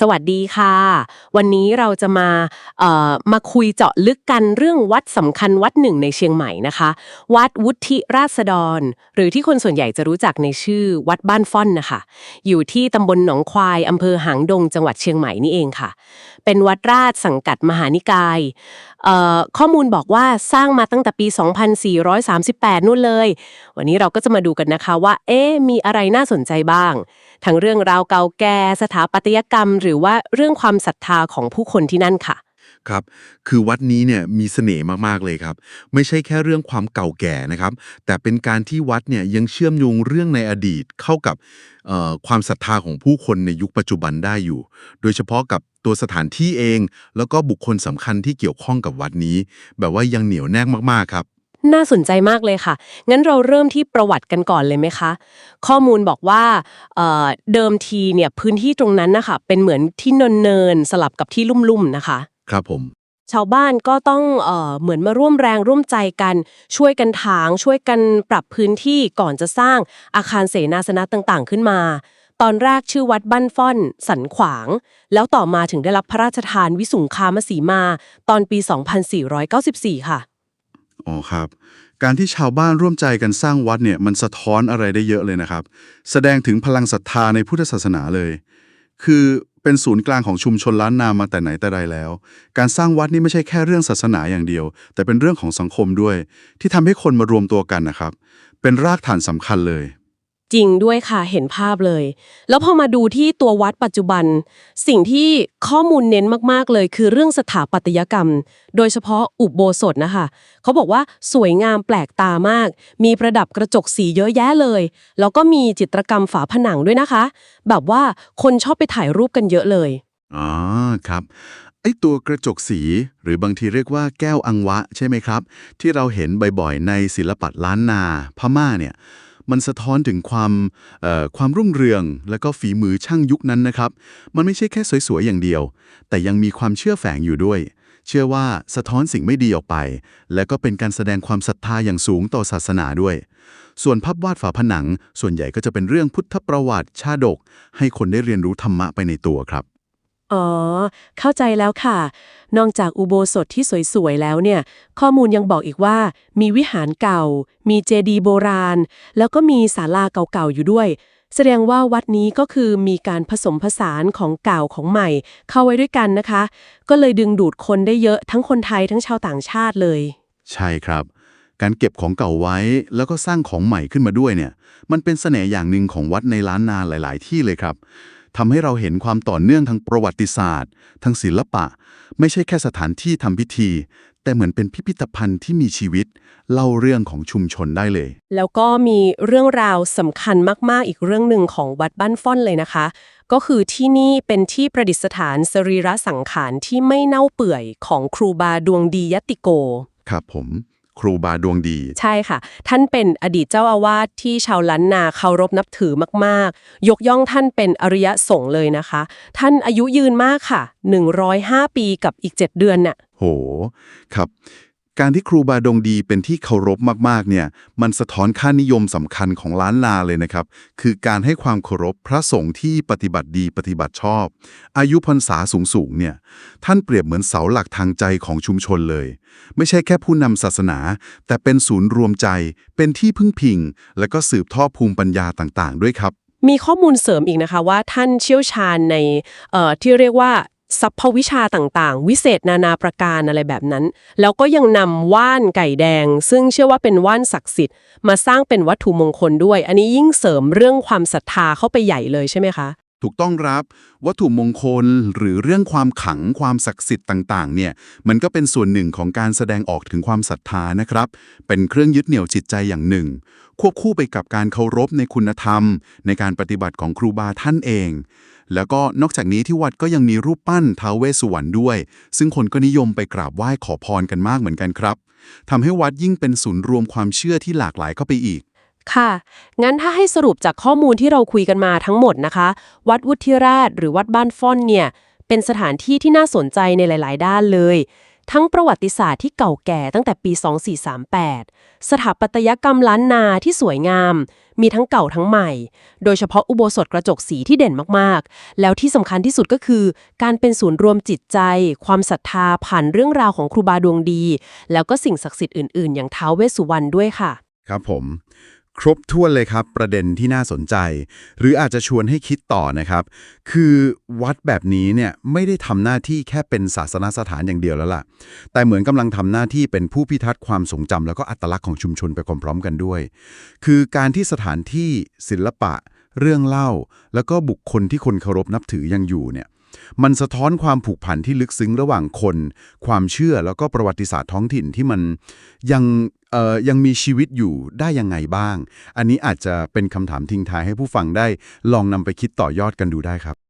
สวัสดีค่ะ วันนี้เราจะมาเอ่อมาคุยเจาะลึกกันเรื่องวัดสำคัญวัดหนึ่งในเชียงใหม่นะคะ วัดวุฒิราษฎร หรือที่คนส่วนใหญ่จะรู้จักในชื่อวัดบ้านฟ่อนนะคะอยู่ที่ตำบลหนองควายอำเภอหางดงจังหวัดเชียงใหม่นี่เองค่ะ เป็นวัดราชสังกัดมหานิกาย ข้อมูลบอกว่าสร้างมาตั้งแต่ปี 2438 นู่นเลย วันนี้เราก็จะมาดูกันนะคะว่า เอ๊มีอะไรน่าสนใจบ้าง ทั้งเรื่องราวเก่าแก่สถาปัตยกรรม หรือว่าเรื่องความศรัทธาของผู้คนที่นั่นค่ะ ครับ คือวัดนี้เนี่ยมีเสน่ห์มากๆเลยครับ ไม่ใช่แค่เรื่องความเก่าแก่นะครับ แต่เป็นการที่วัดเนี่ยยังเชื่อมโยงเรื่องในอดีตเข้ากับความศรัทธาของผู้คนในยุคปัจจุบันได้อยู่ โดยเฉพาะกับตัวสถานที่เอง แล้วก็บุคคลสำคัญที่เกี่ยวข้องกับวัดนี้ แบบว่ายังเหนียวแน่นมากๆครับน่าสนใจมากเลยค่ะ งั้นเราเริ่มที่ประวัติกันก่อนเลยไหมคะ ข้อมูลบอกว่าเเดิมทีเนี่ยพื้นที่ตรงนั้นนะคะเป็นเหมือนที่เนินเนินๆสลับกับที่ลุ่มๆนะคะ ครับผม ชาวบ้านก็ต้องเอ่อเหมือนมาร่วมแรงร่วมใจกัน ช่วยกันถาง ช่วยกันปรับพื้นที่ก่อนจะสร้างอาคารเสนาสนะต่างๆ ขึ้นมา ตอนแรกชื่อวัดบ้านฟ่อน สันขวาง แล้วต่อมาถึงได้รับพระราชทานวิสุงคามสีมา ตอนปี 2494 ค่ะ อ๋อครับ การที่ชาวบ้านร่วมใจกันสร้างวัดเนี่ยมันสะท้อนอะไรได้เยอะเลยนะครับ แสดงถึงพลังศรัทธาในพุทธศาสนาเลย คือ เป็นศูนย์กลางของชุมชนล้านนามาแต่ไหนแต่ใดแล้ว การสร้างวัดนี่ไม่ใช่แค่เรื่องศาสนาอย่างเดียว แต่เป็นเรื่องของสังคมด้วย ที่ทำให้คนมารวมตัวกันนะครับ เป็นรากฐานสำคัญเลย จริงด้วยค่ะเห็นภาพเลย แล้วพอมาดูที่ตัววัดปัจจุบัน สิ่งที่ข้อมูลเน้นมากๆเลย คือเรื่องสถาปัตยกรรม โดยเฉพาะอุโบสถนะคะ เขาบอกว่าสวยงามแปลกตามาก มีประดับกระจกสีเยอะแยะเลย แล้วก็มีจิตรกรรมฝาผนังด้วยนะคะ แบบว่าคนชอบไปถ่ายรูปกันเยอะเลยอ๋อครับไอตัวกระจกสีหรือบางทีเรียกว่าแก้วอังวะ ใช่ไหมครับ ที่เราเห็นบ่อยๆในศิลปะล้านนาพม่าเนี่ย มันสะท้อนถึงความเอ่อความรุ่งเรือง และก็ฝีมือช่างยุคนั้นนะครับ มันไม่ใช่แค่สวยๆอย่างเดียว แต่ยังมีความเชื่อแฝงอยู่ด้วย เชื่อว่าสะท้อนสิ่งไม่ดีออกไป และก็เป็นการแสดงความศรัทธาอย่างสูงต่อศาสนาด้วย ส่วนภาพวาดฝาผนัง ส่วนใหญ่ก็จะเป็นเรื่องพุทธประวัติชาดก ให้คนได้เรียนรู้ธรรมะไปในตัวครับ อ๋อ เข้าใจแล้วค่ะ นอกจากอุโบสถที่สวยๆแล้วเนี่ย ข้อมูลยังบอกอีกว่า มีวิหารเก่า มีเจดีย์โบราณ แล้วก็มีศาลาเก่าๆอยู่ด้วย แสดงว่าวัดนี้ก็คือมีการผสมผสานของเก่าของใหม่ เข้าไว้ด้วยกันนะคะ ก็เลยดึงดูดคนได้เยอะทั้งคนไทยทั้งชาวต่างชาติเลย ใช่ครับ การเก็บของเก่าไว้แล้วก็สร้างของใหม่ขึ้นมาด้วยเนี่ย มันเป็นเสน่ห์อย่างหนึ่งของวัดในล้านนาหลาย ๆ ที่เลยครับ ทำให้เราเห็นความต่อเนื่องทางประวัติศาสตร์ ทางศิลปะ ไม่ใช่แค่สถานที่ทำพิธี แต่เหมือนเป็นพิพิธภัณฑ์ที่มีชีวิต เล่าเรื่องของชุมชนได้เลย แล้วก็มีเรื่องราวสำคัญมากๆ อีกเรื่องหนึ่งของวัดบ้านฟ่อนเลยนะคะ ก็คือที่นี่เป็นที่ประดิษฐานสรีระสังขารที่ไม่เน่าเปื่อยของครูบาดวงดียติโก ครับผม ครูบาดวงดี ใช่ค่ะ ท่านเป็นอดีตเจ้าอาวาสที่ชาวล้านนาเคารพนับถือมาก ๆ ยกย่องท่านเป็นอริยสงฆ์เลยนะคะ ท่านอายุยืนมากค่ะ 105 ปีกับอีก 7 เดือนน่ะโห ครับ การที่ครูบาดงดีเป็นที่เคารพมากๆ เนี่ย มันสะท้อนค่านิยมสำคัญของล้านนาเลยนะครับ คือการให้ความเคารพพระสงฆ์ที่ปฏิบัติดีปฏิบัติชอบ อายุพรรษาสูงๆ เนี่ย ท่านเปรียบเหมือนเสาหลักทางใจของชุมชนเลย ไม่ใช่แค่ผู้นำศาสนา แต่เป็นศูนย์รวมใจ เป็นที่พึ่งพิง และก็สืบทอดภูมิปัญญาต่างๆ ด้วยครับ มีข้อมูลเสริมอีกนะคะว่าท่านเชี่ยวชาญในเอ่อที่เรียกว่า สัพพวิชาต่างๆ วิเศษนานาประการอะไรแบบนั้น แล้วก็ยังนำว่านไก่แดง ซึ่งเชื่อว่าเป็นว่านศักดิ์สิทธิ์มาสร้างเป็นวัตถุมงคลด้วย อันนี้ยิ่งเสริมเรื่องความศรัทธาเข้าไปใหญ่เลยใช่ไหมคะ ถูกต้องรับ วัตถุมงคลหรือเรื่องความขลังความศักดิ์สิทธิ์ต่างๆ เนี่ยมันก็เป็นส่วนหนึ่งของการแสดงออกถึงความศรัทธานะครับ เป็นเครื่องยึดเหนี่ยวจิตใจอย่างหนึ่ง ควบคู่ไปกับการเคารพในคุณธรรม ในการปฏิบัติของครูบาท่านเอง แล้วก็นอกจากนี้ที่วัดก็ยังมีรูปปั้นท้าวเวสสุวรรณด้วย ซึ่งคนก็นิยมไปกราบไหว้ขอพรกันมากเหมือนกันครับทำให้วัดยิ่งเป็นศูนย์รวมความเชื่อที่หลากหลายเข้าไปอีก ค่ะ งั้นถ้าให้สรุปจากข้อมูลที่เราคุยกันมาทั้งหมดนะคะ วัดวุฒิราชหรือวัดบ้านฟ่อนเนี่ย เป็นสถานที่ที่น่าสนใจในหลาย ๆ ด้านเลย ทั้งประวัติศาสตร์ที่เก่าแก่ตั้งแต่ปี 2438 สถาปัตยกรรมล้านนาที่สวยงาม มีทั้งเก่าทั้งใหม่ โดยเฉพาะอุโบสถกระจกสีที่เด่นมาก ๆ แล้วที่สำคัญที่สุดก็คือ การเป็นศูนย์รวมจิตใจ ความศรัทธาผ่านเรื่องราวของครูบาดวงดี แล้วก็สิ่งศักดิ์สิทธิ์อื่น ๆ อย่างท้าวเวสสุวรรณด้วยค่ะ ครับผม ครบถ้วนเลยครับ ประเด็นที่น่าสนใจ หรืออาจจะชวนให้คิดต่อนะครับ คือวัดแบบนี้เนี่ยไม่ได้ทำหน้าที่แค่เป็นศาสนสถานอย่างเดียวแล้วล่ะ แต่เหมือนกำลังทำหน้าที่เป็นผู้พิทักษ์ความทรงจำแล้วก็อัตลักษณ์ของชุมชนไปพร้อมๆกันด้วย คือการที่สถานที่ศิลปะ เรื่องเล่า แล้วก็บุคคลที่คนเคารพนับถือยังอยู่เนี่ยมันสะท้อนความผูกพันที่ลึกซึ้งระหว่างคน ความเชื่อแล้วก็ประวัติศาสตร์ท้องถิ่นที่มันยัง ยังมีชีวิตอยู่ได้ยังไงบ้าง อันนี้อาจจะเป็นคำถามทิ้งท้ายให้ผู้ฟังได้ลองนำไปคิดต่อยอดกันดูได้ครับ